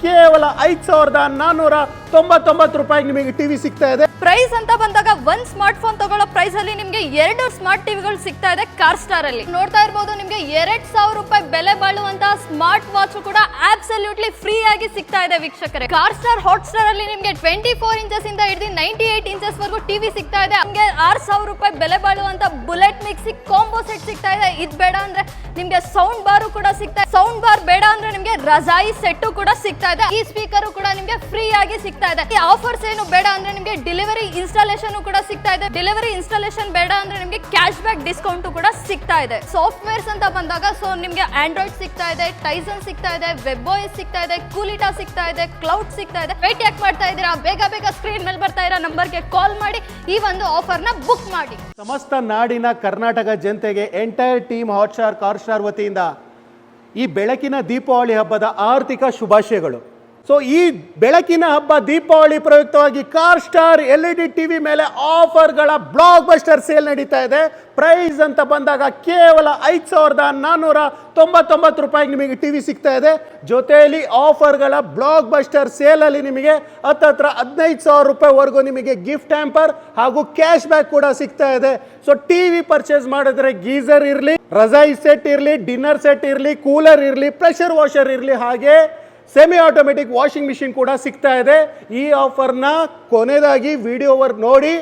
ಕೇವಲ ಐದು ಸಾವಿರದ ನಾನ್ನೂರ ತೊಂಬತ್ತೊಂಬತ್ತು ರೂಪಾಯಿಗೆ ನಿಮಗೆ ಟಿವಿ ಸಿಗ್ತಾ ಇದೆ. ಪ್ರೈಸ್ ಅಂತ ಬಂದಾಗ ಒಂದ್ ಸ್ಮಾರ್ಟ್ ಫೋನ್ ತಗೊಳ್ಳೋ ಪ್ರೈಸ್ ಅಲ್ಲಿ ನಿಮ್ಗೆ ಎರಡು ಸ್ಮಾರ್ಟ್ ಟಿವಿಗಳು ಸಿಗ್ತಾ ಇದೆ ಕಾರ್ ಸ್ಟಾರ್ ಅಲ್ಲಿ. ನೋಡ್ತಾ ಇರ್ಬೋದು ನಿಮ್ಗೆ ಎರಡ್ ಸಾವಿರ ರೂಪಾಯಿ ಬೆಲೆ ಬಾಳುವಂತಹ ಸ್ಮಾರ್ಟ್ ವಾಚ್ ಕೂಡ ಅಬ್ಸಲ್ಯೂಟ್ಲಿ ಫ್ರೀ ಆಗಿ ಸಿಗ್ತಾ ಇದೆ ವೀಕ್ಷಕರೇ. ಕಾರ್ ಸ್ಟಾರ್ ಹಾಟ್ ಸ್ಟಾರ್ ಅಲ್ಲಿ ನಿಮ್ಗೆ ಟ್ವೆಂಟಿ ಫೋರ್ ಇಂಚಸ್ ಇಂದ ಹಿಡಿದು ನೈಂಟಿ ಏಟ್ ಇಂಚಸ್ ವರೆಗೂ ಟಿವಿ ಸಿಗ್ತಾ ಇದೆ. ನಿಮ್ಗೆ ಆರ್ ಸಾವಿರ ರೂಪಾಯಿ ಬೆಲೆ ಬಾಳುವಂತ ಬುಲೆಟ್ ಮಿಕ್ಸಿ ಕಾಂಬೋ ಸೆಟ್ ಸಿಗ್ತಾ ಇದೆ. ಇದ್ ಬೇಡ ಅಂದ್ರೆ ನಿಮ್ಗೆ ಸೌಂಡ್ ಬಾರು ಕೂಡ ಸಿಗ್ತಾ ಸೌಂಡ್ ಬಾರ್ ಬೇಡ ಅಂದ್ರೆ ನಿಮ್ಗೆ ರಜಾಯಿ ಸೆಟ್ ಕೂಡ ಸಿಗ್ತಾ ಇದೆ. ಈ ಸ್ಪೀಕರ್ ಕೂಡ ನಿಮ್ಗೆ ಫ್ರೀ ಆಗಿ ಸಿಗ್ತಾ ಇದೆ. ಈ ಆಫರ್ಸ್ ಏನು ಬೇಡ ಅಂದ್ರೆ ನಿಮಗೆ ಡೆಲಿವರಿ ಇನ್ಸ್ಟಾಲೇಷನ್ ಕೂಡ ಸಿಗ್ತಾ ಇದೆ. ಡೆಲಿವರಿ ಇನ್ಸ್ಟಾಲೇಷನ್ ಬೇಡ ಅಂದ್ರೆ ನಿಮಗೆ ಕ್ಯಾಶ್ ಬ್ಯಾಕ್ ಡಿಸ್ಕೌಂಟ್ ಕೂಡ ಸಿಗ್ತಾ ಇದೆ. ಸಾಫ್ಟ್ವೇರ್ಸ್ ಅಂತ ಬಂದಾಗ ಸೊ ನಿಮಗೆ ಆಂಡ್ರಾಯ್ಡ್ ಸಿಗ್ತಾ ಇದೆ ಟೈಸನ್ ಸಿಗ್ತಾ ಇದೆ ವೆಬ್ ಓಎಸ್ ಸಿಗ್ತಾ ಇದೆ ಕೂಲಿಟಾ ಸಿಗ್ತಾ ಇದೆ ಕ್ಲೌಡ್ ಸಿಗ್ತಾ ಇದೆ. ವೇಟ್ ಯಾಕೆ ಮಾಡ್ತಾ ಇದ್ದೀರಾ? ಬೇಗ ಬೇಗ ಸ್ಕ್ರೀನ್ ಮೇಲೆ ಬರ್ತಾ ಇರೋ ನಂಬರ್ಗೆ ಕಾಲ್ ಮಾಡಿ, ಈ ಒಂದು ಆಫರ್ನ ಬುಕ್ ಮಾಡಿ. ಸಮಸ್ತ ನಾಡಿನ ಕರ್ನಾಟಕ ಜನತೆಗೆ entire team Hot Star Car Star ವತಿಯಿಂದ ಈ ಬೆಳಕಿನ ದೀಪಾವಳಿ ಹಬ್ಬದ ಆರ್ಥಿಕ ಶುಭಾಶಯಗಳು. ಸೊ ಈ ಬೆಳಕಿನ ಹಬ್ಬ Deepavali ಪ್ರಯುಕ್ತವಾಗಿ Car Star L E D T V ಮೇಲೆ ಆಫರ್ಗಳ ಬ್ಲಾಕ್ ಬಸ್ಟರ್ ಸೇಲ್ ನಡೀತಾ ಇದೆ. ಪ್ರೈಸ್ ಅಂತ ಬಂದಾಗ ಕೇವಲ ಐದು ಸಾವಿರದ ನಾನ್ನೂರ ತೊಂಬತ್ತೊಂಬತ್ತು ರೂಪಾಯಿಗೆ ನಿಮಗೆ ಟಿ ವಿ ಸಿಗ್ತಾ ಇದೆ. ಜೊತೆಯಲ್ಲಿ ಆಫರ್ಗಳ ಬ್ಲಾಕ್ ಬಸ್ಟರ್ ಸೇಲಲ್ಲಿ ನಿಮಗೆ ಹತ್ತತ್ರ ಹದಿನೈದು ಸಾವಿರ ರೂಪಾಯಿವರೆಗೂ ನಿಮಗೆ ಗಿಫ್ಟ್ ಹ್ಯಾಂಪರ್ ಹಾಗೂ ಕ್ಯಾಶ್ ಬ್ಯಾಕ್ ಕೂಡ ಸಿಗ್ತಾ ಇದೆ. ಸೊ ಟಿ ವಿ ಪರ್ಚೇಸ್ ಮಾಡಿದ್ರೆ ಗೀಸರ್ ಇರಲಿ, ರಜಾಯಿ ಸೆಟ್ ಇರಲಿ ಡಿನ್ನರ್ ಸೆಟ್ ಇರಲಿ ಕೂಲರ್ ಇರಲಿ ಪ್ರೆಷರ್ ವಾಷರ್ ಇರಲಿ ಹಾಗೆ ಸೆಮಿ ಆಟೋಮೆಟಿಕ್ ವಾಷಿಂಗ್ ಮಿಷಿನ್ ಕೂಡ ಸಿಗ್ತಾ ಇದೆ. ಈ ಆಫರ್ನ ಕೊನೆಯದಾಗಿ ವಿಡಿಯೋವರ್ ನೋಡಿ.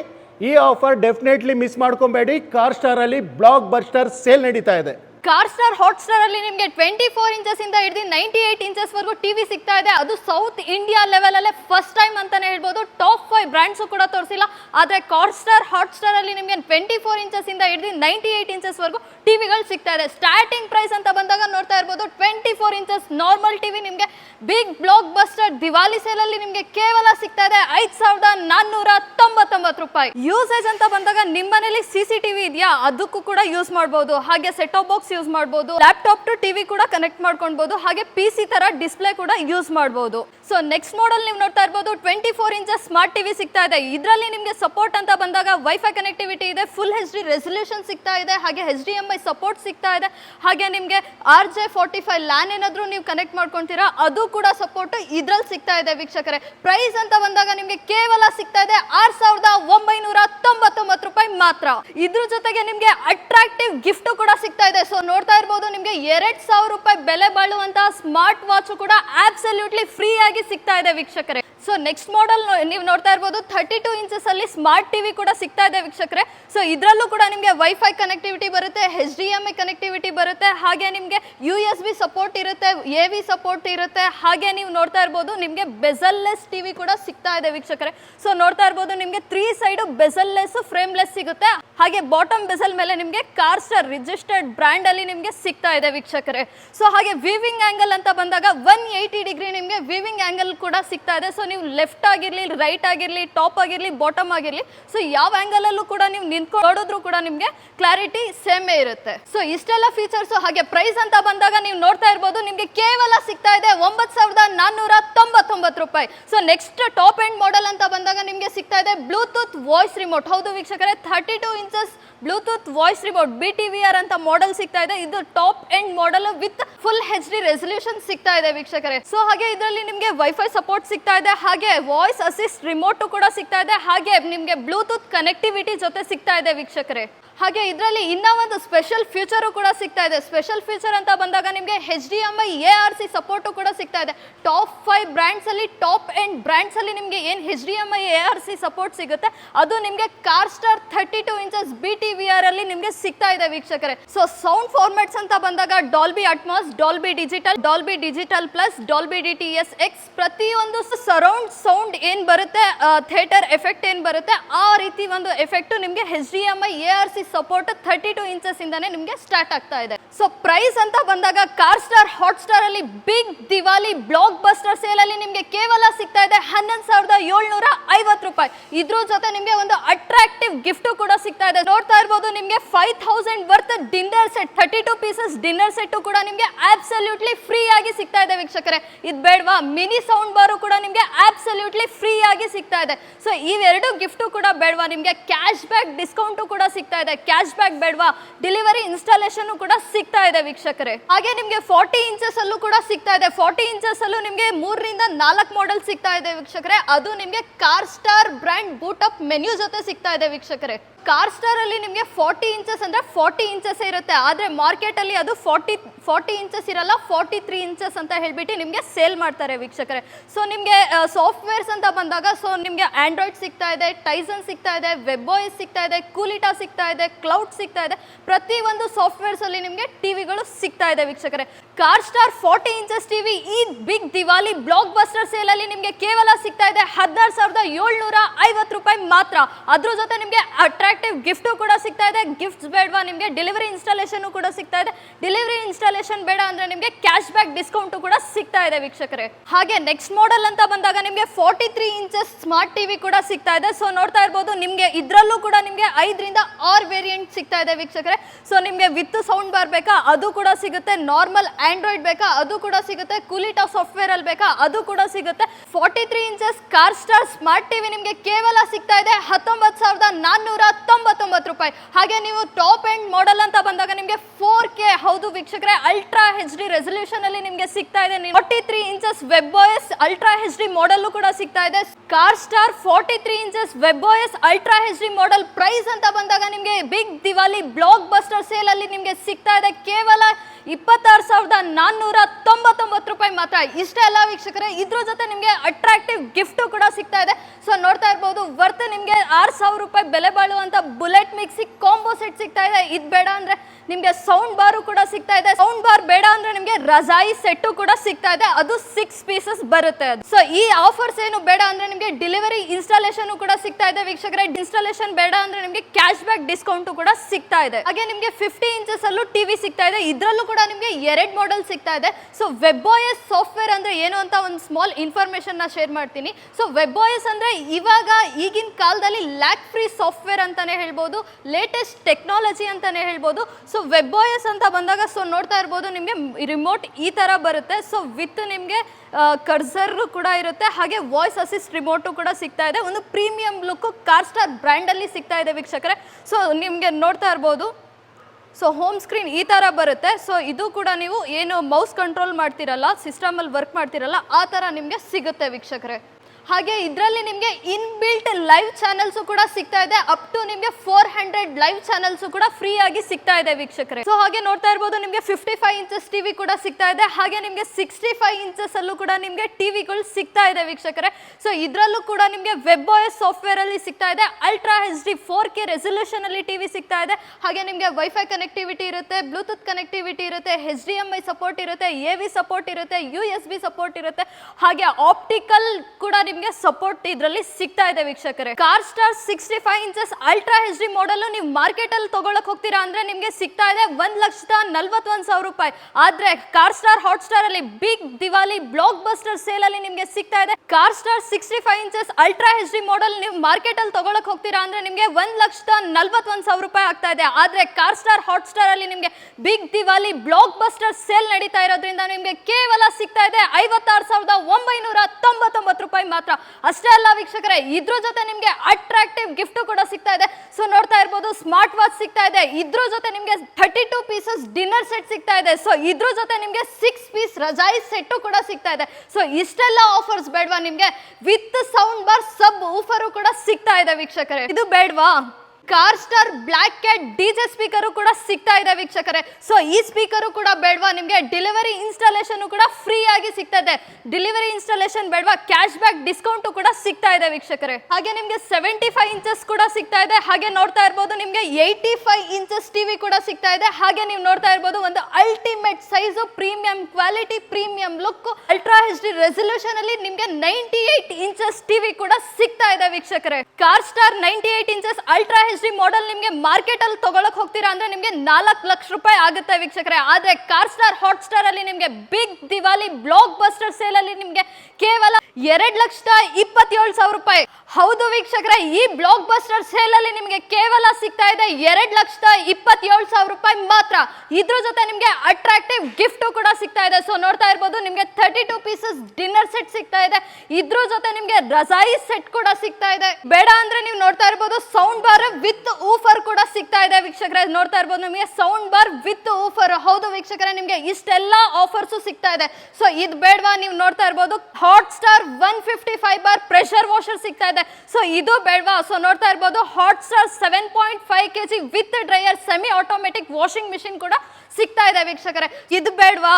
ಈ ಆಫರ್ ಡೆಫಿನೆಟ್ಲಿ ಮಿಸ್ ಮಾಡ್ಕೊಬೇಡಿ. ಕಾರ್ ಸ್ಟಾರಲ್ಲಿ ಬ್ಲಾಕ್ ಬಸ್ಟರ್ ಸೇಲ್ ನಡೀತಾ ಇದೆ. ಸ್ಟಾರ್ ಹಾಟ್ ಸ್ಟಾರ್ ಅಲ್ಲಿ ನಿಮಗೆ ಟ್ವೆಂಟಿ ಫೋರ್ ಇಂಚಸ್ ಇಂದ ಹಿಡಿದು ನೈಂಟಿ ಏಟ್ ಇಂಚಸ್ ವರೆಗೂ ಟಿವಿ ಸಿಗ್ತಾ ಇದೆ. ಅದು ಸೌತ್ ಇಂಡಿಯಾ ಲೆವೆಲ್ ಅಲ್ಲೇ ಫಸ್ಟ್ ಟೈಮ್ ಅಂತಾನೆ ಹೇಳ್ಬೋದು. ಟಾಪ್ ಫೈವ್ ಬ್ರಾಂಡ್ಸ್ ಕೂಡ ತೋರಿಸಿಲ್ಲ. ಆದರೆ ಕಾರ್ ಸ್ಟಾರ್ ಹಾಟ್ ಸ್ಟಾರ್ ಅಲ್ಲಿ ನಿಮಗೆ ಟ್ವೆಂಟಿ ಫೋರ್ ಇಂಚಸ್ ಇಂದ ಹಿಡಿದು ನೈಂಟಿ ಏಟ್ ಇಂಚಸ್ ವರೆಗೂ ಟಿವಿಗಳು ಸಿಗ್ತಾ ಇದೆ. ಸ್ಟಾರ್ಟಿಂಗ್ ಪ್ರೈಸ್ ಅಂತ ಬಂದಾಗ ನೋಡ್ತಾ ಇರ್ಬೋದು. Twenty four inches normal TV ನಿಮಗೆ big block buster Diwali sale ಅಲ್ಲಿ ನಿಮಗೆ ಕೇವಲ ಸಿಗ್ತಾ ಇದೆ ಐದ್ ಸಾವಿರದ ನಾನ್ನೂರ ತೊಂಬತ್ತೊಂಬತ್ತು ರೂಪಾಯಿ. ಯೂಸೇಜ್ ಅಂತ ಬಂದಾಗ ನಿಮ್ಮ ಮನೇಲಿ ಸಿ ಸಿ ಟಿವಿ ಇದೆಯಾ? ಅದಕ್ಕೂ ಕೂಡ ಯೂಸ್ ಮಾಡಬಹುದು ಹಾಗೆ ಸೆಟ್ ಬಾಕ್ಸ್ ಯೂಸ್ ಮಾಡಬಹುದು ಲ್ಯಾಪ್ಟಾಪ್ ಟು ಟಿವಿ ಕೂಡ ಕನೆಕ್ಟ್ ಮಾಡ್ಕೊಳ್ಬಹುದು ಹಾಗೆ ಪಿ ಸಿ ತರ ಡಿಸ್ಪ್ಲೇ ಕೂಡ ಯೂಸ್ ಮಾಡಬಹುದು ಸೊ ನೆಕ್ಸ್ಟ್ ಮಾಡಲ್ ನೀವು ನೋಡ್ತಾ ಇರಬಹುದು twenty four inches smart TV ಸಿಗ್ತಾ ಇದೆ. ಇದರಲ್ಲಿ ನಿಮಗೆ ಸಪೋರ್ಟ್ ಅಂತ ಬಂದಾಗ ವೈಫೈ ಕನೆಕ್ಟಿವಿಟಿ ಇದೆ ಫುಲ್ ಹೆಚ್ ಡಿ ರೆಸಲ್ಯೂಷನ್ ಸಿಗ್ತಾ ಇದೆ, ಹಾಗೆ H D M I support ಸಿಗ್ತಾ ಇದೆ. ಹಾಗೆ ನಿಮಗೆ R J forty five LAN ಏನಾದರೂ ನೀವು ಕನೆಕ್ಟ್ ಮಾಡ್ಕೊಂತೀರಾ, ಅದು ಕೂಡ ಸಪೋರ್ಟ್ ಇದ್ರಲ್ಲಿ ಸಿಗ್ತಾ ಇದೆ ವೀಕ್ಷಕರೇ. ಪ್ರೈಸ್ ಅಂತ ಬಂದಾಗ ನಿಮಗೆ ಕೇವಲ ಸಿಗ್ತಾ ಇದೆ ಆರ್ ಸಾವಿರದ ಒಂಬೈನೂರ ತೊಂಬತ್ತೊಂಬತ್ತು ರೂಪಾಯಿ ಮಾತ್ರ. ಇದ್ರ ಜೊತೆಗೆ ನಿಮಗೆ ಅಟ್ರಾಕ್ಟಿವ್ ಗಿಫ್ಟ್ ಕೂಡ ಸಿಗ್ತಾ ಇದೆ. ಸೊ ನೋಡ್ತಾ ಇರ್ಬೋದು, ನಿಮಗೆ ಎರಡ್ ಸಾವಿರ ರೂಪಾಯಿ ಬೆಲೆ ಬಾಳುವಂತಹ ಸ್ಮಾರ್ಟ್ ವಾಚ್ ಕೂಡ ಆಬ್ಸಲ್ಯೂಟ್ಲಿ ಫ್ರೀ ಆಗಿ ಸಿಗ್ತಾ ಇದೆ ವೀಕ್ಷಕರೇ. ಸೊ ನೆಕ್ಸ್ಟ್ ಮಾಡೆಲ್ ನೀವು ನೋಡ್ತಾ ಇರ್ಬೋದು ಥರ್ಟಿ ಟೂ ಇಂಚಸ್ ಅಲ್ಲಿ ಸ್ಮಾರ್ಟ್ ಟಿವಿ ಕೂಡ ಸಿಗ್ತಾ ಇದೆ ವೀಕ್ಷಕರೇ. ಸೊ ಇದರಲ್ಲೂ ಕೂಡ ನಿಮಗೆ ವೈಫೈ ಕನೆಕ್ಟಿವಿಟಿ ಬರುತ್ತೆ H D M I connectivity ಬರುತ್ತೆ, ಹಾಗೆ ನಿಮಗೆ ಯು ಎಸ್ ಬಿ ಸಪೋರ್ಟ್ ಇರುತ್ತೆ ಎ ವಿ ಸಪೋರ್ಟ್ ಇರುತ್ತೆ, ಹಾಗೆ ನೀವು ನೋಡ್ತಾ ಇರ್ಬೋದು, ನಿಮಗೆ ಬೆಸಲ್ಲೆಸ್ ಟಿವಿ ಕೂಡ ಸಿಗ್ತಾ ಇದೆ ವೀಕ್ಷಕರೇ. ಸೊ ನೋಡ್ತಾ ಇರ್ಬೋದು, ನಿಮಗೆ ತ್ರೀ ಸೈಡು ಬೆಸಲ್ಲೆಸ್ ಫ್ರೇಮ್ಲೆಸ್ ಸಿಗುತ್ತೆ. ಹಾಗೆ ಬಾಟಮ್ ಬೆಸಲ್ ಮೇಲೆ ನಿಮಗೆ ಕಾರ್ ಸ್ಟಾರ್ ರಿಜಿಸ್ಟರ್ಡ್ ಬ್ರ್ಯಾಂಡ್ ಅಲ್ಲಿ ನಿಮಗೆ ಸಿಗ್ತಾ ಇದೆ ವೀಕ್ಷಕರೇ. ಸೊ ಹಾಗೆ ವಿವಿಂಗ್ ಆಂಗಲ್ ಅಂತ ಬಂದಾಗ ಒನ್ ಏಯ್ಟಿ ಡಿಗ್ರಿ ನಿಮಗೆ ವಿವಿಂಗ್ ಆಂಗಲ್ ಕೂಡ ಸಿಗ್ತಾ ಇದೆ. ಸೊ ನೀವು ಲೆಫ್ಟ್ ಆಗಿರಲಿ ರೈಟ್ ಆಗಿರಲಿ ಟಾಪ್ ಆಗಿರಲಿ ಬಾಟಮ್ ಆಗಿರಲಿ ಸೊ ಯಾವ ಆಂಗಲ್ ಅಲ್ಲೂ ಕೂಡ ನೀವು ನಿಂತ್ಕೊಂಡು ನೋಡಿದ್ರು ಕೂಡ ನಿಮಗೆ ಕ್ಲಾರಿಟಿ ಸೇಮೇ ಇರುತ್ತೆ. ಸೊ ಇಷ್ಟೆಲ್ಲ ಫೀಚರ್ಸ್ ಹಾಗೆ ಪ್ರೈಸ್ ಅಂತ ಬಂದಾಗ ನೀವು ನೋಡ್ತಾ ಇರ್ಬೋದು, ನಿಮಗೆ ಕೇವಲ ಸಿಗ್ತಾ ಇದೆ ಒಂಬತ್ತು ಸಾವಿರದ ನಾನ್ನೂರ ತೊಂಬತ್ತೊಂಬತ್ತು ರೂಪಾಯಿ. So next top end model ಅಂತ ಬಂದಾಗ ನಿಮಗೆ ಸಿಗ್ತಾ ಇದೆ ಬ್ಲೂಟೂತ್ ವಾಯ್ಸ್ ರಿಮೋಟ್ ಹೌದು ವೀಕ್ಷಕರೇ thirty two inches Bluetooth voice remote B T V R ಅಂತ ಮಾಡೆಲ್ ಸಿಗ್ತಾ ಇದೆ. ಇದು top end model with full H D resolution ಸಿಗ್ತಾ ಇದೆ ವೀಕ್ಷಕರೇ. ಸೊ ಹಾಗೆ ಇದರಲ್ಲಿ ನಿಮಗೆ ವೈಫೈ ಸಪೋರ್ಟ್ ಸಿಗ್ತಾ ಇದೆ. ಹಾಗೆ ವಾಯ್ಸ್ ಅಸಿಸ್ಟ್ ರಿಮೋಟ್ ಕೂಡ ಸಿಗ್ತಾ ಇದೆ. ಹಾಗೆ ನಿಮಗೆ ಬ್ಲೂಟೂತ್ ಕನೆಕ್ಟಿವಿಟಿ ಜೊತೆ ಸಿಗ್ತಾ ಇದೆ ವೀಕ್ಷಕರೇ. ಹಾಗೆ ಇದರಲ್ಲಿ ಇನ್ನೂ ಒಂದು ಸ್ಪೆಷಲ್ ಫ್ಯೂಚರು ಕೂಡ ಸಿಗ್ತಾ ಇದೆ. ಸ್ಪೆಷಲ್ ಫ್ಯೂಚರ್ ಅಂತ ಬಂದಾಗ ನಿಮಗೆ H D M I A R C support ಕೂಡ ಸಿಗ್ತಾ ಇದೆ. ಟಾಪ್ ಫೈವ್ ಬ್ರ್ಯಾಂಡ್ಸ್ ಅಲ್ಲಿ ಟಾಪ್ ಎಂಡ್ ಬ್ರ್ಯಾಂಡ್ಸ್ ಅಲ್ಲಿ ನಿಮಗೆ ಏನು H D M I A R C support ಸಿಗುತ್ತೆ, ಅದು ನಿಮಗೆ Car Star thirty two inches B T V R ಅಲ್ಲಿ ನಿಮಗೆ ಸಿಗ್ತಾ ಇದೆ ವೀಕ್ಷಕರೇ. ಸೊ ಸೌಂಡ್ ಫಾರ್ಮ್ಯಾಟ್ಸ್ ಅಂತ ಬಂದಾಗ Dolby Atmos Dolby digital Dolby digital plus Dolby D T S X ಪ್ರತಿಯೊಂದು ಸರೌಂಡ್ ಸೌಂಡ್ ಏನ್ ಬರುತ್ತೆ ಥಿಯೇಟರ್ ಎಫೆಕ್ಟ್ ಏನ್ ಬರುತ್ತೆ, ಆ ರೀತಿ ಒಂದು ಎಫೆಕ್ಟ್ ನಿಮಗೆ H D M I A R C support thirty two inches ಇಂದಾನೆ ನಿಮಗೆ ಸ್ಟಾರ್ಟ್ ಆಗ್ತಾ ಇದೆ. ಸೊ ಪ್ರೈಸ್ ಅಂತ ಬಂದಾಗ ಕಾರ್ ಸ್ಟಾರ್ ಹಾಟ್ ಸ್ಟಾರ್ ಅಲ್ಲಿ big Diwali block buster sale ಅಲ್ಲಿ ನಿಮಗೆ ಕೇವಲ ಸಿಗ್ತಾ ಇದೆ ಹನ್ನೊಂದು ಸಾವಿರದ ಏಳ್ನೂರ ಐವತ್ತು ರೂಪಾಯಿ. ಇದ್ರ ಜೊತೆ ನಿಮಗೆ ಒಂದು ಅಟ್ರಾಕ್ಟಿವ್ ಗಿಫ್ಟ್ ಕೂಡ ಸಿಗ್ತಾ ಇದೆ. ನೋಡ್ತಾ ಇರ್ಬೋದು, ನಿಮಗೆ five thousand worth dinner set thirty two pieces dinner set ಕೂಡ ನಿಮಗೆ ಆಬ್ಸಲ್ಯೂಟ್ಲಿ ಫ್ರೀ ಆಗಿ ಸಿಗ್ತಾ ಇದೆ ವೀಕ್ಷಕರೇ. ಇದು ಬೇಡವಾ, ಮಿನಿ ಸೌಂಡ್ ಬಾರು ಕೂಡ ನಿಮಗೆ ಆಬ್ಸಲ್ಯೂಟ್ಲಿ ಫ್ರೀ ಆಗಿ ಸಿಗ್ತಾ ಇದೆ. ಸೊ ಇವೆರಡು ಗಿಫ್ಟು ಕೂಡ ಬೇಡವಾ, ನಿಮಗೆ ಕ್ಯಾಶ್ ಬ್ಯಾಕ್ ಡಿಸ್ಕೌಂಟು ಕೂಡ ಸಿಗ್ತಾ ಇದೆ. ಕ್ಯಾಶ್ ಬ್ಯಾಕ್ ಬೇಡವಾ ಡೆಲಿವರಿ ಇನ್ಸ್ಟಾಲೇಷನ್ ಕೂಡ ಸಿಗ್ತಾ ಇದೆ ವೀಕ್ಷಕರೇ. ಹಾಗೆ ನಿಮಗೆ ಫಾರ್ಟಿ ಇಂಚಸ್ ಅಲ್ಲೂ ಕೂಡ ಸಿಗ್ತಾ ಇದೆ. ಫಾರ್ಟಿ ಇಂಚಸ್ ಅಲ್ಲೂ ನಿಮಗೆ ಮೂರರಿಂದ ನಾಲ್ಕು ಮಾಡೆಲ್ ಸಿಗ್ತಾ ಇದೆ ವೀಕ್ಷಕರೇ. ಅದು ನಿಮಗೆ Car Star brand boot up menu ಜೊತೆ ಸಿಗ್ತಾ ಇದೆ ವೀಕ್ಷಕರೇ. ಕಾರ್ ಸ್ಟಾರ್ ಅಲ್ಲಿ ನಿಮಗೆ ಫಾರ್ಟಿ ಇಂಚಸ್ ಅಂದ್ರೆ ಫಾರ್ಟಿ ಇಂಚಸ್ ಇರುತ್ತೆ. ಆದ್ರೆ ಮಾರ್ಕೆಟ್ ಅಲ್ಲಿ ಅದು ಫಾರ್ಟಿ ಫಾರ್ಟಿ ಇಂಚಸ್ ಇರಲ್ಲ ಫಾರ್ಟಿ ತ್ರೀ ಇಂಚಸ್ ಅಂತ ಹೇಳ್ಬಿಟ್ಟು ನಿಮಗೆ ಸೇಲ್ ಮಾಡ್ತಾರೆ ವೀಕ್ಷಕರೇ. ಸೊ ನಿಮ್ಗೆ ಸಾಫ್ಟ್ವೇರ್ಸ್ ಅಂತ ಬಂದಾಗ ಸೊ ನಿಮ್ಗೆ ಆಂಡ್ರಾಯ್ಡ್ ಸಿಗ್ತಾ ಇದೆ ಟೈಸನ್ ಸಿಗ್ತಾ ಇದೆ ವೆಬ್ ಓಎಸ್ ಸಿಗ್ತಾ ಇದೆ ಕೂಲಿಟಾ ಸಿಗ್ತಾ ಇದೆ ಕ್ಲೌಡ್ ಸಿಗ್ತಾ ಇದೆ. ಪ್ರತಿ ಒಂದು ಸಾಫ್ಟ್ವೇರ್ಸ್ ಅಲ್ಲಿ ನಿಮ್ಗೆ ಟಿವಿಗಳು ಸಿಗ್ತಾ ಇದೆ ವೀಕ್ಷಕರೇ. Car Star forty inches TV ಈ big Diwali block buster sale ಅಲ್ಲಿ ನಿಮ್ಗೆ ಕೇವಲ ಸಿಗ್ತಾ ಇದೆ ಹದಿನಾರು ಸಾವಿರದ ಏಳ್ನೂರ ಐವತ್ತು ರೂಪಾಯಿ ಮಾತ್ರ. ಅದ್ರ ಜೊತೆ ನಿಮಗೆ ಅಟ್ರಾಕ್ಟಿವ್ ಗಿಫ್ಟು ಕೂಡ ಸಿಗ್ತಾ ಇದೆ. ಗಿಫ್ಟ್ಸ್ ಬೇಡವಾ ನಿಮ್ಗೆ? ಡೆಲಿವರಿ ಇನ್ಸ್ಟಾಲೇಷನ್ ಕೂಡ ಸಿಗ್ತಾ ಇದೆ. ಡೆಲಿವರಿ ಇನ್ಸ್ಟಾಲೇಷನ್ ಬೇಡ ಅಂದ್ರೆ ನಿಮಗೆ ಕ್ಯಾಶ್ ಬ್ಯಾಕ್ ಡಿಸ್ಕೌಂಟ್ ಕೂಡ ಸಿಗ್ತಾ ಇದೆ ವೀಕ್ಷಕರೇ. ಹಾಗೆ ನೆಕ್ಸ್ಟ್ ಮಾಡೆಲ್ ಅಂತ ಬಂದಾಗ ನಿಮಗೆ forty three inches smart TV ಕೂಡ ಸಿಗ್ತಾ ಇದೆ. ಸೊ ನೋಡ್ತಾ ಇರ್ಬೋದು, ನಿಮಗೆ ಇದರಲ್ಲೂ ಕೂಡ ನಿಮಗೆ ಐದರಿಂದ ಆರ್ ವೇರಿಯಂಟ್ ಸಿಗ್ತಾ ಇದೆ ವೀಕ್ಷಕರೇ. ಸೊ ನಿಮಗೆ ವಿತ್ ಸೌಂಡ್ ಬಾರ್ ಬೇಕಾ? ಅದು ಕೂಡ ಸಿಗುತ್ತೆ. ನಾರ್ಮಲ್ ಆಂಡ್ರಾಯ್ಡ್ ಬೇಕಾ? ಅದು ಕೂಡ ಸಿಗುತ್ತೆ. ಕೂಲಿಟಾ ಸಾಫ್ಟ್ವೇರ್ ಅಲ್ಲಿ ಬೇಕಾ? ಅದು ಕೂಡ ಸಿಗುತ್ತೆ. Forty three inches Car Star smart TV ನಿಮಗೆ ಕೇವಲ ಸಿಗ್ತಾ ಇದೆ ಹತ್ತೊಂಬತ್ತು ಸಾವಿರದ ನಾನ್ನೂರ ತೊಂಬತ್ತೊಂಬತ್ತು ರೂಪಾಯಿ. ಹಾಗೆ ನೀವು ಟಾಪ್ ಎಂಡ್ ಮಾಡೆಲ್ ಅಂತ ಬಂದಾಗ ನಿಮ್ಗೆ ಫೋರ್ ಕೆ ಹೌದು ವೀಕ್ಷಕರೇ ಅಲ್ಟ್ರಾ ಹೆಚ್ ಡಿ ರೆಸಲ್ಯೂಷನ್ ಅಲ್ಲಿ ನಿಮಗೆ ಸಿಗ್ತಾ ಇದೆ. Forty three inches web OS ultra H D model ಕೂಡ ಸಿಗ್ತಾ ಇದೆ. Car Star forty three inches web OS ultra H D model price ಅಂತ ಬಂದಾಗ ನಿಮಗೆ big Diwali block buster sale ಅಲ್ಲಿ ನಿಮಗೆ ಸಿಗ್ತಾ ಇದೆ. ಕೇವಲ ಇಪ್ಪತ್ತಾರು ಸಾವಿರದ ನಾನ್ನೂರ ತೊಂಬತ್ತೊಂಬತ್ತು ರೂಪಾಯಿ ಮಾತ್ರ. ಇಷ್ಟೇ ಅಲ್ಲ ವೀಕ್ಷಕರೇ, ಇದ್ರ ಜೊತೆ ನಿಮಗೆ ಅಟ್ರಾಕ್ಟಿವ್ ಗಿಫ್ಟು ಕೂಡ ಸಿಗ್ತಾ ಇದೆ. ಸೊ ನೋಡ್ತಾ ಇರ್ಬೋದು ವರ್ತ್ ನಿಮಗೆ ಆರು ಸಾವಿರ ರೂಪಾಯಿ ಬೆಲೆ ಬಾಳುವಂಥ ಬುಲೆಟ್ ಮಿಕ್ಸಿ ಕಾಂಬೋ ಸೆಟ್ ಸಿಗ್ತಾ ಇದೆ. ಇದು ಬೇಡ ಅಂದರೆ ನಿಮಗೆ ಸೌಂಡ್ ಬಾರು ಕೂಡ ಸಿಗ್ತಾ ಇದೆ. ಸೌಂಡ್ ಬಾರ್ ಬೇಡ ಅಂದ್ರೆ ರಜಾಯಿ ಸೆಟ್ಟು ಕೂಡ ಸಿಗ್ತಾ ಇದೆ. ಅದು ಸಿಕ್ಸ್ ಪೀಸಸ್ ಬರುತ್ತೆ ಅದು. ಸೊ ಈ ಆಫರ್ಸ್ ಏನು ಬೇಡ ಅಂದ್ರೆ ನಿಮಗೆ ಡೆಲಿವರಿ ಇನ್ಸ್ಟಾಲೇಷನ್ ಕೂಡ ಸಿಗ್ತಾ ಇದೆ ವೀಕ್ಷಕರೇ. ಇನ್ಸ್ಟಾಲೇಷನ್ ಬೇಡ ಅಂದ್ರೆ ನಿಮಗೆ ಕ್ಯಾಶ್ ಬ್ಯಾಕ್ ಡಿಸ್ಕೌಂಟ್ ಕೂಡ ಸಿಗ್ತಾ ಇದೆ. ಹಾಗೆ ನಿಮಗೆ ಫಿಫ್ಟಿ ಇಂಚಸ್ ಅಲ್ಲೂ ಟಿವಿ ಸಿಗ್ತಾ ಇದೆ. ಇದರಲ್ಲೂ ಕೂಡ ನಿಮಗೆ ಎರಡು ಮಾಡೆಲ್ ಸಿಗ್ತಾ ಇದೆ. ಸೊ ವೆಬ್ ಓಎಸ್ ಸಾಫ್ಟ್ವೇರ್ ಅಂದ್ರೆ ಏನು ಅಂತ ಒಂದು ಸ್ಮಾಲ್ ಇನ್ಫಾರ್ಮೇಶನ್ನ ಶೇರ್ ಮಾಡ್ತೀನಿ. ಸೊ ವೆಬ್ ಓಎಸ್ ಅಂದ್ರೆ ಇವಾಗ ಈಗಿನ ಕಾಲದಲ್ಲಿ ಲ್ಯಾಕ್ ಫ್ರೀ ಸಾಫ್ಟ್ವೇರ್ ಅಂತಾನೆ ಹೇಳ್ಬೋದು. ಲೇಟೆಸ್ಟ್ ಟೆಕ್ನಾಲಜಿ ಅಂತಾನೆ ಹೇಳ್ಬೋದು. ಸೊ ವೆಬ್ ಓಎಸ್ ಅಂತ ಬಂದಾಗ ಸೊ ನೋಡ್ತಾ ಇರ್ಬೋದು ನಿಮಗೆ ರಿಮೋಟ್ ಈ ತರ ಬರುತ್ತೆ. ಸೊ ವಿತ್ ನಿಮಗೆ ಕರ್ಸರ್ ಕೂಡ ಇರುತ್ತೆ. ಹಾಗೆ ವಾಯ್ಸ್ ಅಸಿಸ್ಟ್ ರಿಮೋಟು ಕೂಡ ಸಿಗ್ತಾ ಇದೆ. ಒಂದು ಪ್ರೀಮಿಯಂ ಲುಕ್ ಕಾರ್ ಸ್ಟಾರ್ ಬ್ರ್ಯಾಂಡಲ್ಲಿ ಸಿಗ್ತಾ ಇದೆ ವೀಕ್ಷಕರೇ. ಸೊ ನಿಮಗೆ ನೋಡ್ತಾ ಇರ್ಬೋದು. ಸೊ ಹೋಮ್ ಸ್ಕ್ರೀನ್ ಈ ಥರ ಬರುತ್ತೆ. ಸೊ ಇದು ಕೂಡ ನೀವು ಏನು ಮೌಸ್ ಕಂಟ್ರೋಲ್ ಮಾಡ್ತಿರಲ್ಲ ಸಿಸ್ಟಮಲ್ಲಿ ವರ್ಕ್ ಮಾಡ್ತಿರಲ್ಲ, ಆ ಥರ ನಿಮಗೆ ಸಿಗುತ್ತೆ ವೀಕ್ಷಕರೇ. ಹಾಗೆ ಇದರಲ್ಲಿ ನಿಮಗೆ ಇನ್ಬಿಲ್ಟ್ ಲೈವ್ ಚಾನಲ್ಸು ಕೂಡ ಸಿಗ್ತಾ ಇದೆ. ಅಪ್ ಟು ನಿಮಗೆ ಫೋರ್ ಹಂಡ್ರೆಡ್ ಲೈವ್ ಚಾನಲ್ಸು ಕೂಡ ಫ್ರೀ ಆಗಿ ಸಿಗ್ತಾ ಇದೆ ವೀಕ್ಷಕರೇ. ಸೊ ಹಾಗೆ ನೋಡ್ತಾ ಇರ್ಬೋದು ನಿಮಗೆ ಫಿಫ್ಟಿ ಫೈವ್ ಇಂಚಸ್ ಟಿವಿ ಕೂಡ ಸಿಗ್ತಾ ಇದೆ. ಹಾಗೆ ನಿಮಗೆ ಸಿಕ್ಸ್ಟಿ ಫೈವ್ ಇಂಚಸ್ ಅಲ್ಲೂ ಕೂಡ ನಿಮಗೆ ಟಿವಿಗಳು ಸಿಗ್ತಾ ಇದೆ ವೀಕ್ಷಕರೇ. ಸೊ ಇದರಲ್ಲೂ ಕೂಡ ನಿಮಗೆ ವೆಬ್ ಓಎಸ್ ಸಾಫ್ಟ್ವೇರ್ ಅಲ್ಲಿ ಸಿಗ್ತಾ ಇದೆ. Ultra H D four K resolution ಅಲ್ಲಿ ಟಿವಿ ಸಿಗ್ತಾ ಇದೆ. ಹಾಗೆ ನಿಮಗೆ ವೈಫೈ ಕನೆಕ್ಟಿವಿಟಿ ಇರುತ್ತೆ ಬ್ಲೂಟೂತ್ ಕನೆಕ್ಟಿವಿಟಿ ಇರುತ್ತೆ H D M I support ಇರುತ್ತೆ ಎ ವಿ ಸಪೋರ್ಟ್ ಇರುತ್ತೆ ಯು ಎಸ್ ಬಿ ಸಪೋರ್ಟ್ ಇರುತ್ತೆ. ಹಾಗೆ ಆಪ್ಟಿಕಲ್ ಕೂಡ ಸಪೋರ್ಟ್ ಇದರಲ್ಲಿ ಸಿಗ್ತಾ ಇದೆ ವೀಕ್ಷಕರೇ. Car Star sixty five inches ultra H D model ನೀವು ಮಾರ್ಕೆಟ್ ಅಲ್ಲಿ ತಗೊಳಕ್ ಹೋಗ್ತೀರಾ ಅಂದ್ರೆ ನಿಮಗೆ ಸಿಗ್ತಾ ಇದೆ ಒಂದ್ ಲಕ್ಷದ ನಲ್ವತ್ತೊಂದು ಸಾವಿರ ರೂಪಾಯಿ. ಆದ್ರೆ ಕಾರ್ ಸ್ಟಾರ್ ಹಾಟ್ ಸ್ಟಾರ್ ಅಲ್ಲಿ big Diwali block buster sale ಅಲ್ಲಿ ನಿಮಗೆ ಸಿಗ್ತಾ ಇದೆ. Car Star sixty five inches ultra H D model ನೀವು ಮಾರ್ಕೆಟ್ ಅಲ್ಲಿ ತಗೊಳಕ್ ಹೋಗ್ತೀರಾ ಅಂದ್ರೆ ನಿಮಗೆ ಒಂದ್ ಲಕ್ಷದ ನಲ್ವತ್ತೊಂದು ಸಾವಿರ ರೂಪಾಯಿ ಆಗ್ತಾ ಇದೆ. ಆದ್ರೆ ಕಾರ್ ಸ್ಟಾರ್ ಹಾಟ್ ಸ್ಟಾರ್ ಅಲ್ಲಿ ನಿಮಗೆ big Diwali block buster sale ನಡೀತಾ ಇರೋದ್ರಿಂದ ನಿಮಗೆ ಕೇವಲ ಸಿಗ್ತಾ ಇದೆ ಐವತ್ತಾರು ಸಾವಿರದ ಒಂಬೈನೂರ ತೊಂಬತ್ತೊಂಬತ್ತು ರೂಪಾಯಿ ಮಾತ್ರ. ಅಷ್ಟೇ ಅಲ್ಲ ವೀಕ್ಷಕರೇ, ಇದ್ರ ಜೊತೆ ನಿಮಗೆ ಅಟ್ರಾಕ್ಟಿವ್ ಗಿಫ್ಟ್ ಕೂಡ ಸಿಗ್ತಾ ಇದೆ. ಸೊ ನೋಡ್ತಾ ಇರ್ಬೋದು ಸ್ಮಾರ್ಟ್ ವಾಚ್ ಸಿಗ್ತಾ ಇದೆ. ಇದ್ರ ಜೊತೆ ನಿಮಗೆ thirty two pieces dinner set ಸಿಗ್ತಾ ಇದೆ. ಸೊ ಇದ್ರ ಜೊತೆ ನಿಮಗೆ ಸಿಕ್ಸ್ ಪೀಸ್ ರಜಾಯಿ ಸೆಟ್ಟು ಕೂಡ ಸಿಗ್ತಾ ಇದೆ. ಸೊ ಇಷ್ಟೆಲ್ಲ ಆಫರ್ಸ್ ಬೇಡವಾ ನಿಮಗೆ? With sound bar subwoofer ಕೂಡ ಸಿಗ್ತಾ ಇದೆ ವೀಕ್ಷಕರೇ. ಇದು ಬೇಡವಾ? Car Star Black Cat DJ speaker ಕೂಡ ಸಿಗ್ತಾ ಇದೆ ವೀಕ್ಷಕರೇ. ಸೊ ಈ ಸ್ಪೀಕರು ಕೂಡ ಬೇಡವಾ? ನಿಮಗೆ ಡೆಲಿವರಿ ಇನ್ಸ್ಟಾಲೇಷನ್ ಕೂಡ ಫ್ರೀ ಆಗಿ ಸಿಗ್ತಾ ಇದೆ. ಡೆಲಿವರಿ ಇನ್ಸ್ಟಾಲೇಷನ್ ಬೇಡವಾ? ಕ್ಯಾಶ್ ಬ್ಯಾಕ್ ಡಿಸ್ಕೌಂಟ್ ಕೂಡ ಸಿಗ್ತಾ ಇದೆ ವೀಕ್ಷಕರೇ. ಹಾಗೆ ನಿಮಗೆ ಸೆವೆಂಟಿ ಫೈವ್ ಇಂಚಸ್ ಕೂಡ ಸಿಗ್ತಾ ಇದೆ. ಹಾಗೆ ನೋಡ್ತಾ ಇರ್ಬೋದು, ನಿಮಗೆ ಏಯ್ಟಿ ಫೈವ್ ಇಂಚಸ್ ಟಿವಿ ಕೂಡ ಸಿಗ್ತಾ ಇದೆ. ಹಾಗೆ ನೀವು ನೋಡ್ತಾ ಇರ್ಬೋದು, ಒಂದು ultimate size premium quality premium look ultra H D resolution ಅಲ್ಲಿ ನಿಮಗೆ ನೈಂಟಿ ಏಟ್ ಇಂಚಸ್ ಟಿವಿ ಕೂಡ ಸಿಗ್ತಾ ಇದೆ ವೀಕ್ಷಕರೇ. Car Star ninety eight inches ultra D model ನಿಮಗೆ ಮಾರ್ಕೆಟ್ ಅಲ್ಲಿ ತಗೊಳಕ್ ಹೋಗ್ತೀರಾ ಅಂದ್ರೆ ನಿಮಗೆ ನಾಲ್ಕು ಲಕ್ಷ ರೂಪಾಯಿ ಆಗುತ್ತೆ ವೀಕ್ಷಕರೇ. ಆದ್ರೆ ಕಾರ್ ಸ್ಟಾರ್ ಹಾಟ್ ಸ್ಟಾರ್ ಅಲ್ಲಿ ನಿಮಗೆ big Diwali block buster sale ಅಲ್ಲಿ ನಿಮಗೆ ಕೇವಲ ಎರಡ್ ಲಕ್ಷದ ಇಪ್ಪತ್ತೇಳು ಸಾವಿರ ರೂಪಾಯಿ. ಹೌದು ವೀಕ್ಷಕರೇ, ಈ ಬ್ಲಾಕ್ ಬಸ್ಟರ್ ಸೇಲ್ ಅಲ್ಲಿ ನಿಮಗೆ ಕೇವಲ ಸಿಗ್ತಾ ಇದೆ ಎರಡ್ ಲಕ್ಷದ ಇಪ್ಪತ್ತೇಳು ಸಾವಿರ ರೂಪಾಯಿ ಮಾತ್ರ. ಇದ್ರ ಜೊತೆ ನಿಮಗೆ ಅಟ್ರಾಕ್ಟಿವ್ ಗಿಫ್ಟ್ ಕೂಡ ಸಿಗ್ತಾ ಇದೆ. ಸೊ ನೋಡ್ತಾ ಇರ್ಬೋದು, ನಿಮಗೆ thirty two pieces dinner set ಸಿಗ್ತಾ ಇದೆ. ಇದ್ರ ಜೊತೆ ನಿಮಗೆ ರಜಾಯಿ ಸೆಟ್ ಕೂಡ ಸಿಗ್ತಾ ಇದೆ. ಬೇಡ ಅಂದ್ರೆ ನೀವು ನೋಡ್ತಾ ಇರ್ಬೋದು ಸೌಂಡ್ ಬಾರ್ ವಿತ್ ಊಫರ್ ಕೂಡ ಸಿಗ್ತಾ ಇದೆ ವೀಕ್ಷಕರೇ. ನೋಡ್ತಾ ಇರ್ಬೋದು ನಿಮಗೆ ಸೌಂಡ್ ಬಾರ್ ವಿತ್ ಊಫರ್ ಹೌದು ವೀಕ್ಷಕರೇ, ನಿಮಗೆ ಇಷ್ಟೆಲ್ಲ ಆಫರ್ಸ್ ಸಿಗ್ತಾ ಇದೆ. ಸೊ ಇದು ಬೇಡವಾ, ನೀವು ನೋಡ್ತಾ ಇರ್ಬೋದು Hot Star one fifty five bar pressure washer ಸಿಗ್ತಾ ಇದೆ. ಸೊ ಇದು ಬೇಡವಾ? ಸೊ ನೋಡ್ತಾ ಇರ್ಬೋದು Hot Star seven point five K G with dryer semi automatic washing machine ಕೂಡ ಸಿಗ್ತಾ ಇದೆ ವೀಕ್ಷಕರೇ. ಇದು ಬೇಡವಾ?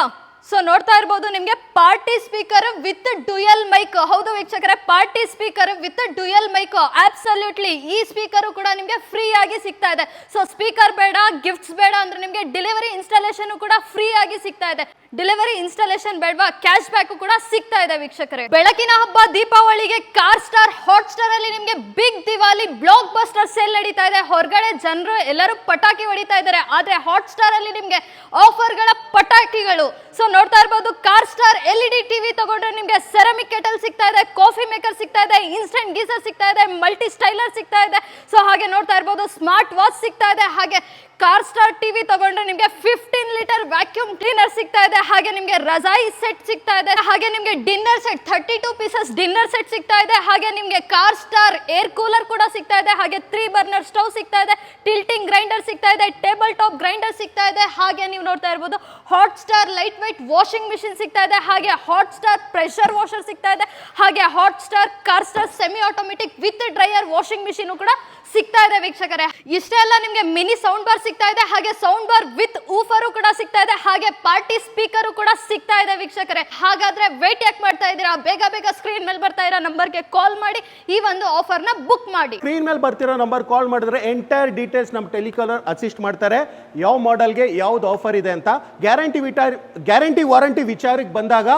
ಸೊ ನೋಡ್ತಾ ಇರ್ಬೋದು, ನಿಮಗೆ party speaker with dual mic ಹೌದು ವೀಕ್ಷಕರೇ party speaker with dual mic absolutely ಈ ಸ್ಪೀಕರ್ ಕೂಡ ನಿಮಗೆ ಫ್ರೀ ಆಗಿ ಸಿಗ್ತಾ ಇದೆ. ಸೊ ಸ್ಪೀಕರ್ ಬೇಡ ಗಿಫ್ಟ್ಸ್ ಬೇಡ ಅಂದ್ರೆ ನಿಮಗೆ ಡೆಲಿವರಿ ಇನ್ಸ್ಟಾಲೇಷನ್ ಕೂಡ ಫ್ರೀ ಆಗಿ ಸಿಗ್ತಾ ಇದೆ. ಡೆಲಿವರಿ ಇನ್ಸ್ಟಾಲೇಷನ್ ಬೇಡವಾ? ಕ್ಯಾಶ್ ಬ್ಯಾಕ್ ಕೂಡ ಸಿಗ್ತಾ ಇದೆ ವೀಕ್ಷಕರೇ. ಬೆಳಕಿನ ಹಬ್ಬ, ದೀಪಾವಳಿಗೆ ಕಾರ್ ಸ್ಟಾರ್ ಹಾಟ್ ಸ್ಟಾರ್ ಅಲ್ಲಿ ನಿಮಗೆ big Diwali block buster sale ನಡೀತಾ ಇದೆ. ಹೊರಗಡೆ ಜನರು ಎಲ್ಲರೂ ಪಟಾಕಿ ಹೊಡಿತಾ ಇದ್ದಾರೆ. ಆದ್ರೆ ಹಾಟ್ ಸ್ಟಾರ್ ಅಲ್ಲಿ ನಿಮಗೆ ಆಫರ್ಗಳ ಪಟಾಕಿಗಳು. ಸೊ ನೋಡ್ತಾ ಇರ್ಬೋದು Car Star L E D TV ತಗೊಂಡ್ರೆ ನಿಮಗೆ ಸೆರಮಿಕ್ ಕೆಟಲ್ ಸಿಗ್ತಾ ಇದೆ ಕಾಫಿ ಮೇಕರ್ ಸಿಗ್ತಾ ಇದೆ ಇನ್ಸ್ಟೆಂಟ್ ಗೀಸರ್ ಸಿಗ್ತಾ ಇದೆ ಮಲ್ಟಿ ಸ್ಟೈಲರ್ ಸಿಗ್ತಾ ಇದೆ. ಸೊ ಹಾಗೆ ನೋಡ್ತಾ ಇರ್ಬೋದು ಸ್ಮಾರ್ಟ್ ವಾಚ್ ಸಿಗ್ತಾ ಇದೆ. ಹಾಗೆ ಕಾರ್ ಸ್ಟಾರ್ ಟಿವಿ ತಗೊಂಡ್ರೆ ನಿಮಗೆ ಫಿಫ್ಟೀನ್ ಲೀಟರ್ ವ್ಯಾಕ್ಯೂಮ್ ಕ್ಲೀನರ್ ಸಿಗ್ತಾ ಇದೆ. ಹಾಗೆ ನಿಮಗೆ ರಜಾಯಿ ಸೆಟ್ ಸಿಗ್ತಾ ಇದೆ ಹಾಗೆ ನಿಮಗೆ dinner set thirty two pieces dinner set ಸಿಗ್ತಾ ಇದೆ ಹಾಗೆ ನಿಮಗೆ ಕಾರ್ ಸ್ಟಾರ್ ಏರ್ ಕೂಲರ್ ಕೂಡ ಸಿಗ್ತಾ ಇದೆ ಹಾಗೆ ತ್ರೀ ಬರ್ನರ್ ಸ್ಟವ್ ಸಿಗ್ತಾ ಇದೆ ಟಿಲ್ಟಿಂಗ್ ಗ್ರೈಂಡರ್ ಸಿಗ್ತಾ ಇದೆ ಟೇಬಲ್ ಟಾಪ್ ಗ್ರೈಂಡರ್ ಸಿಗ್ತಾ ಇದೆ ಹಾಗೆ ನೀವು ನೋಡ್ತಾ ಇರ್ಬೋದು Hot Star lightweight washing machine ಸಿಗ್ತಾ ಇದೆ ಹಾಗೆ ಹಾಟ್ ಸ್ಟಾರ್ ಪ್ರೆಷರ್ ವಾಷರ್ ಸಿಗ್ತಾ ಇದೆ ಹಾಗೆ Hot Star Car Star semi automatic with dryer washing machine ಕೂಡ ಸಿಗ್ತಾ ಇದೆ ವೀಕ್ಷಕರೇ ಇಷ್ಟೇ ಎಲ್ಲ ನಿಮಗೆ ಮಿನಿ ಸೌಂಡ್ ಬಾರ್ ಸಿಗ್ತಾ ಇದೆ ಹಾಗೆ ಸೌಂಡ್ ಬಾರ್ ವಿತ್ ಊಫರು ಕೂಡ ಸಿಗ್ತಾ ಇದೆ ಹಾಗೆ ಪಾರ್ಟಿ ಸ್ಪೀಕರು ಕೂಡ ಸಿಗ್ತಾ ಇದೆ ವೀಕ್ಷಕರೇ. ಹಾಗಾದ್ರೆ ವೇಟ್ ಯಾಕೆ ಮಾಡ್ತಾ ಇದ್ದೀರಾ? ಬೇಗ ಬೇಗ ಸ್ಕ್ರೀನ್ ಮೇಲೆ ಬರ್ತಾ ಇರೋ ನಂಬರ್ಗೆ ಕಾಲ್ ಮಾಡಿ. ಈ ಒಂದು ಆಫರ್ನ ಬುಕ್ ಮಾಡಿ. ಸ್ಕ್ರೀನ್ ಮೇಲೆ ಬರ್ತಿರೋ ನಂಬರ್ ಕಾಲ್ ಮಾಡಿದ್ರೆ ಎಂಟೈರ್ ಡೀಟೇಲ್ಸ್ ನಮ್ಮ ಟೆಲಿಕಾಲರ್ ಅಸಿಸ್ಟ್ ಮಾಡ್ತಾರೆ. ಯಾವ ಮಾಡೆಲ್ಗೆ ಯಾವ್ದು ಆಫರ್ ಇದೆ ಅಂತ. ಗ್ಯಾರಂಟಿ ವಿಟಾರ್ ಗ್ಯಾರಂಟಿ ವಾರಂಟಿ ವಿಚಾರಕ್ಕೆ ಬಂದಾಗ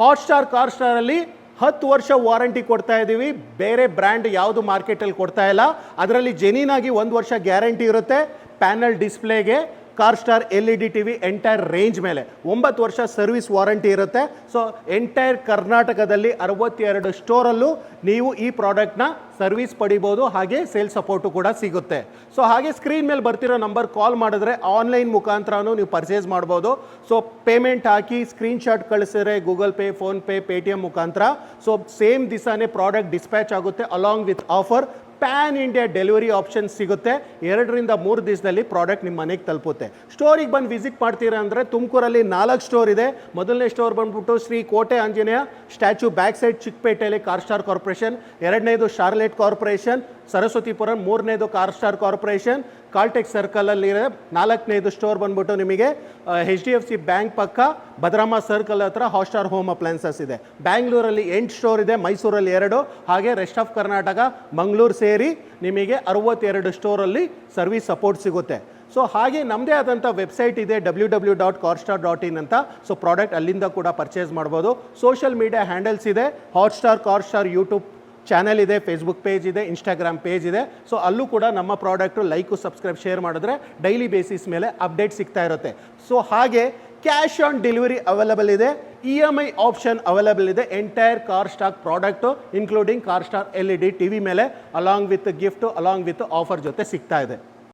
ಹಾಟ್ ಸ್ಟಾರ್ ಅಲ್ಲಿ ಹತ್ತು ವರ್ಷ ವಾರಂಟಿ ಕೊಡ್ತಾ ಇದ್ದೀವಿ. ಬೇರೆ ಬ್ರ್ಯಾಂಡ್ ಯಾವುದು ಮಾರ್ಕೆಟಲ್ಲಿ ಕೊಡ್ತಾ ಇಲ್ಲ. ಅದರಲ್ಲಿ ಜೆನೀನಾಗಿ ಒಂದು ವರ್ಷ ಗ್ಯಾರಂಟಿ ಇರುತ್ತೆ. Panel ಡಿಸ್ಪ್ಲೇಗೆ Car Star L E D T V entire range ಮೇಲೆ ಒಂಬತ್ತು ವರ್ಷ ಸರ್ವಿಸ್ ವಾರಂಟಿ ಇರುತ್ತೆ. ಸೊ ಎಂಟೈರ್ ಕರ್ನಾಟಕದಲ್ಲಿ ಅರವತ್ತೆರಡು ಸ್ಟೋರಲ್ಲೂ ನೀವು ಈ ಪ್ರಾಡಕ್ಟ್ನ ಸರ್ವಿಸ್ ಪಡಿಬೋದು, ಹಾಗೆ ಸೇಲ್ ಸಪೋರ್ಟು ಕೂಡ ಸಿಗುತ್ತೆ. ಸೊ ಹಾಗೆ ಸ್ಕ್ರೀನ್ ಮೇಲೆ ಬರ್ತಿರೋ ನಂಬರ್ ಕಾಲ್ ಮಾಡಿದ್ರೆ ಆನ್ಲೈನ್ ಮುಖಾಂತರನೂ ನೀವು ಪರ್ಚೇಸ್ ಮಾಡ್ಬೋದು. ಸೊ ಪೇಮೆಂಟ್ ಹಾಕಿ ಸ್ಕ್ರೀನ್ಶಾಟ್ ಕಳಿಸಿದ್ರೆ ಗೂಗಲ್ ಪೇ ಫೋನ್ಪೇ ಪೇ ಮುಖಾಂತರ. ಸೊ ಸೇಮ್ ದಿವಸನೇ ಪ್ರಾಡಕ್ಟ್ ಡಿಸ್ಪ್ಯಾಚ್ ಆಗುತ್ತೆ along with offer pan India delivery option ಸಿಗುತ್ತೆ. ಎರಡರಿಂದ ಮೂರು ದಿವಸದಲ್ಲಿ ಪ್ರಾಡಕ್ಟ್ ನಿಮ್ಮ ಮನೆಗೆ ತಲುಪುತ್ತೆ. ಸ್ಟೋರಿಗೆ ಬಂದು ವಿಸಿಟ್ ಮಾಡ್ತೀರಾ ಅಂದರೆ ತುಮಕೂರಲ್ಲಿ ನಾಲ್ಕು ಸ್ಟೋರ್ ಇದೆ. ಮೊದಲನೇ ಸ್ಟೋರ್ ಬಂದ್ಬಿಟ್ಟು Shri Kote Anjaneya statue back side ಚಿಕ್ಕಪೇಟೆಯಲ್ಲಿ car star corporation ಎರಡನೇದು ಶಾರ್ಲೆಟ್ ಕಾರ್ಪೊರೇಷನ್ ಸರಸ್ವತಿಪುರಂ ಮೂರನೇದು ಕಾರ್ ಸ್ಟಾರ್ ಕಾರ್ಪೊರೇಷನ್ ಕಾಲ್ಟೆಕ್ ಸರ್ಕಲಲ್ಲಿ ನಾಲ್ಕನೇದು ಸ್ಟೋರ್ ಬಂದ್ಬಿಟ್ಟು ನಿಮಗೆ H D F C bank ಪಕ್ಕ ಭದ್ರಾಮ ಸರ್ಕಲ್ ಹತ್ರ ಸ್ಟಾರ್ ಹೋಮ್ ಅಪ್ಲಯನ್ಸಸ್ ಇದೆ. ಬ್ಯಾಂಗ್ಳೂರಲ್ಲಿ ಎಂಟು ಸ್ಟೋರ್ ಇದೆ ಮೈಸೂರಲ್ಲಿ ಎರಡು, ಹಾಗೆ ರೆಸ್ಟ್ ಆಫ್ ಕರ್ನಾಟಕ ಮಂಗಳೂರು ಸೇರಿ ನಿಮಗೆ ಅರವತ್ತೆರಡು ಸ್ಟೋರಲ್ಲಿ ಸರ್ವಿಸ್ ಸಪೋರ್ಟ್ ಸಿಗುತ್ತೆ. ಸೊ ಹಾಗೆ ನಮ್ಮದೇ ಆದಂಥ ವೆಬ್ಸೈಟ್ ಇದೆ W W dot Carstar dot in ಅಂತ. ಸೊ ಪ್ರಾಡಕ್ಟ್ ಅಲ್ಲಿಂದ ಕೂಡ ಪರ್ಚೇಸ್ ಮಾಡ್ಬೋದು. ಸೋಷಿಯಲ್ ಮೀಡಿಯಾ ಹ್ಯಾಂಡಲ್ಸ್ ಇದೆ ಹಾಟ್ಸ್ಟಾರ್ ಕಾರ್ಸ್ಟಾರ್ ಯೂಟ್ಯೂಬ್ ಚಾನೆಲ್ ಇದೆ ಫೇಸ್ಬುಕ್ ಪೇಜ್ ಇದೆ ಇನ್ಸ್ಟಾಗ್ರಾಮ್ ಪೇಜ್ ಇದೆ. ಸೊ ಅಲ್ಲೂ ಕೂಡ ನಮ್ಮ ಪ್ರಾಡಕ್ಟು ಲೈಕು ಸಬ್ಸ್ಕ್ರೈಬ್ ಶೇರ್ ಮಾಡಿದ್ರೆ ಡೈಲಿ ಬೇಸಿಸ್ ಮೇಲೆ ಅಪ್ಡೇಟ್ ಸಿಗ್ತಾ ಇರುತ್ತೆ. ಸೊ ಹಾಗೆ ಕ್ಯಾಶ್ ಆನ್ ಡೆಲಿವರಿ ಅವೈಲಬಲ್ ಇದೆ E M I option available ಇದೆ entire car stock product including Car Star L E D T V ಮೇಲೆ along with gift along with offer ಜೊತೆ ಸಿಗ್ತಾ ಇದೆ.